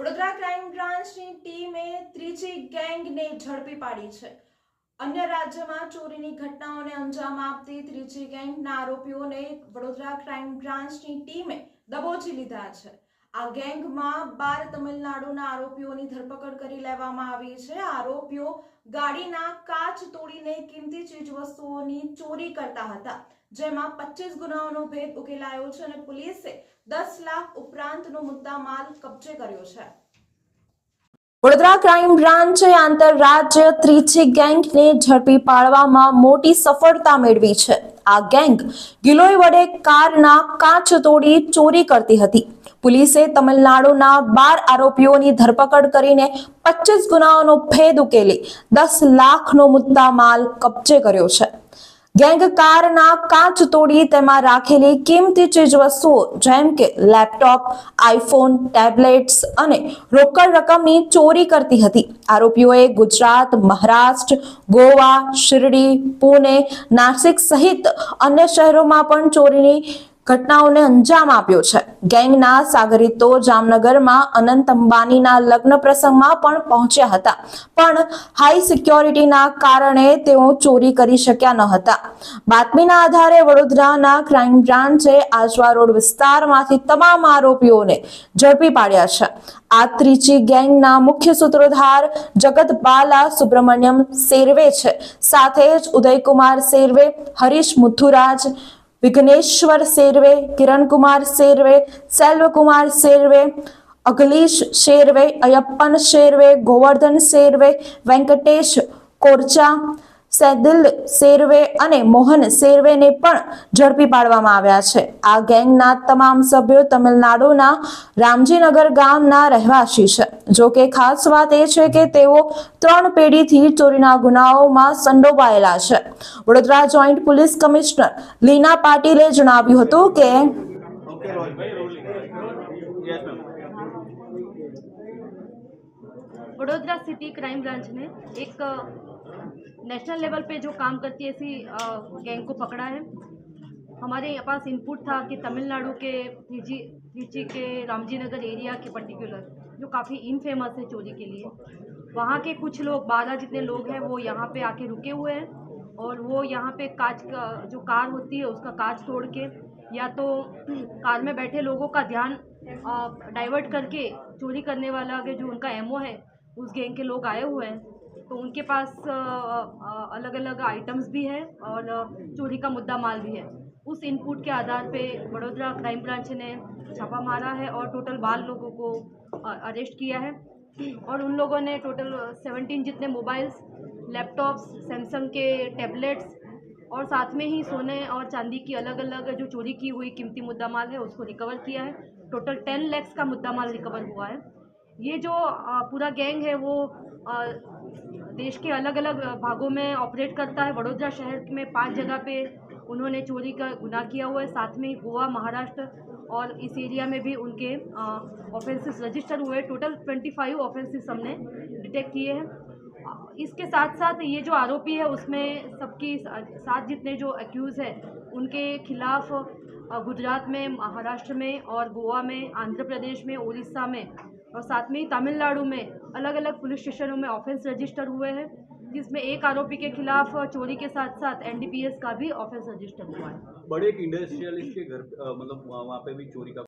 Vadodara crime બ્રાન્ચની ટીમે ત્રીજી ગેંગને ઝડપી પાડી છે અન્ય રાજ્યમાં ચોરીની ઘટનાઓને અંજામ આપતી ત્રીજી ગેંગના આરોપીઓને વડોદરા ક્રાઇમ બ્રાન્ચની ટીમે દબોચી લીધા છે આ ગેંગમાં બાર તમિલનાડુના આરોપીઓની ધરપકડ કરી લેવામાં આવી છે આરોપીઓ ગાડીના કાચ તોડીને કિંમતી ચીજ વસ્તુઓની ચોરી કરતા હતા જેમાં પચીસ ગુનાઓનો ભેદ ઉકેલાયો છે અને પોલીસે દસ લાખ ઉપરાંતનો મુદ્દામાલ કબજે કર્યો છે વડોદરા ક્રાઇમ બ્રાન્ચે આંતરરાજ્ય ત્રીજી ગેંગને ઝડપી પાડવામાં મોટી સફળતા મેળવી છે આ ગેંગ ગિલોય વડે કારના કાચ તોડી ચોરી કરતી હતી પોલીસે તમિલનાડુના બાર આરોપીઓની ધરપકડ કરીને પચીસ ગુનાઓનો ભેદ ઉકેલી દસ લાખનો મુદ્દા માલ કબજે કર્યો છે ગેંગ કારના કાચ તોડી તેમાં રાખેલી કિંમતી ચીજ વસ્તુઓ જેમ કે લેપટોપ આઈફોન ટેબ્લેટ્સ અને રોકડ રકમની ચોરી કરતી હતી આરોપીઓએ ગુજરાત મહારાષ્ટ્ર ગોવા શિરડી પુણે નાસિક સહિત અન્ય શહેરોમાં પણ ચોરીની ઘટનાઓને અંજામ આપ્યો છે ગેંગના સાગરીતો જામનગરમાં અનંત અંબાનીના લગ્ન પ્રસંગમાં પણ પહોંચ્યા હતા પણ હાઈ સિક્યોરિટીના કારણે તેઓ ચોરી કરી શક્યા ન હતા બાતમીના આધારે વડોદરાના ક્રાઇમ બ્રાન્ચે આજવા રોડ વિસ્તારમાંથી તમામ આરોપીઓને ઝડપી પાડ્યા છે આ ત્રીજી ગેંગના મુખ્ય સૂત્રોધાર જગત બાલા સુબ્રમણ્યમ સેરવે છે સાથે જ ઉદયકુમાર સેરવે હરીશ મુથુરાજ विघ्नेश्वर शेरवे किरण कुमार शेरवे सेल्व कुमार शेरवे अखिलेश शेरवे अयप्पन शेरवे गोवर्धन शेरवे वेंकटेश कोरचा સેદિલ શેરવે અને મોહન શેરવેને પણ ઝડપી પાડવામાં આવ્યા છે આ ગેંગના તમામ સભ્યો તમિલનાડુના રામજીનગર ગામના રહેવાસી છે જોકે ખાસ વાત એ છે કે તેઓ ત્રણ પેઢીથી ચોરીના ગુનાઓમાં સંડોવાયેલા છે Vadodara joint police commissioner Leena પાટીલે જણાવ્યું હતું કે વડોદરા સિટી ક્રાઇમ બ્રાન્ચને એક नेशनल लेवल पे जो काम करती है ऐसी गैंग को पकड़ा है हमारे पास इनपुट था कि तमिलनाडु के त्रिची त्रिची के रामजी नगर एरिया के पर्टिकुलर जो काफ़ी इनफेमस है चोरी के लिए वहाँ के कुछ लोग बारह जितने लोग हैं वो यहाँ पे आके रुके हुए हैं और वो यहाँ पे काज का जो कार होती है उसका काच तोड़ के या तो कार में बैठे लोगों का ध्यान डाइवर्ट करके चोरी करने वाला के जो उनका एमओ है उस गैंग के लोग आए हुए हैं तो उनके पास अलग अलग आइटम्स भी है और चोरी का मुद्दा माल भी है उस इनपुट के आधार पे बड़ोदरा क्राइम ब्रांच ने छापा मारा है और टोटल बारह लोगों को अरेस्ट किया है और उन लोगों ने टोटल सेवनटीन जितने मोबाइल्स लैपटॉप्स सैमसंग के टैबलेट्स और साथ में ही सोने और चांदी की अलग अलग जो चोरी की हुई कीमती मुद्दा माल है उसको रिकवर किया है टोटल टेन लैक्स का मुद्दा माल रिकवर हुआ है ये जो पूरा गैंग है वो देश के अलग अलग भागों में ऑपरेट करता है वडोदरा शहर में पांच जगह पे उन्होंने चोरी का गुनाह किया हुआ है साथ में गोवा महाराष्ट्र और इस एरिया में भी उनके ऑफेंसेस रजिस्टर हुए टोटल ट्वेंटी फाइव ऑफेंसेस हमने डिटेक्ट किए हैं इसके साथ साथ ये जो आरोपी है उसमें सबकी साथ जितने जो एक्यूज़ हैं उनके खिलाफ़ गुजरात में महाराष्ट्र में और गोवा में आंध्र प्रदेश में उड़ीसा में और साथ में ही तमिलनाडु में अलग अलग पुलिस स्टेशनों में ऑफेंस रजिस्टर हुए हैं जिसमें एक आरोपी के खिलाफ चोरी के साथ साथ एनडीपीएस का भी ऑफेंस रजिस्टर हुआ है बड़े इंडस्ट्रियलिस्ट के घर मतलब वहाँ पे भी चोरी का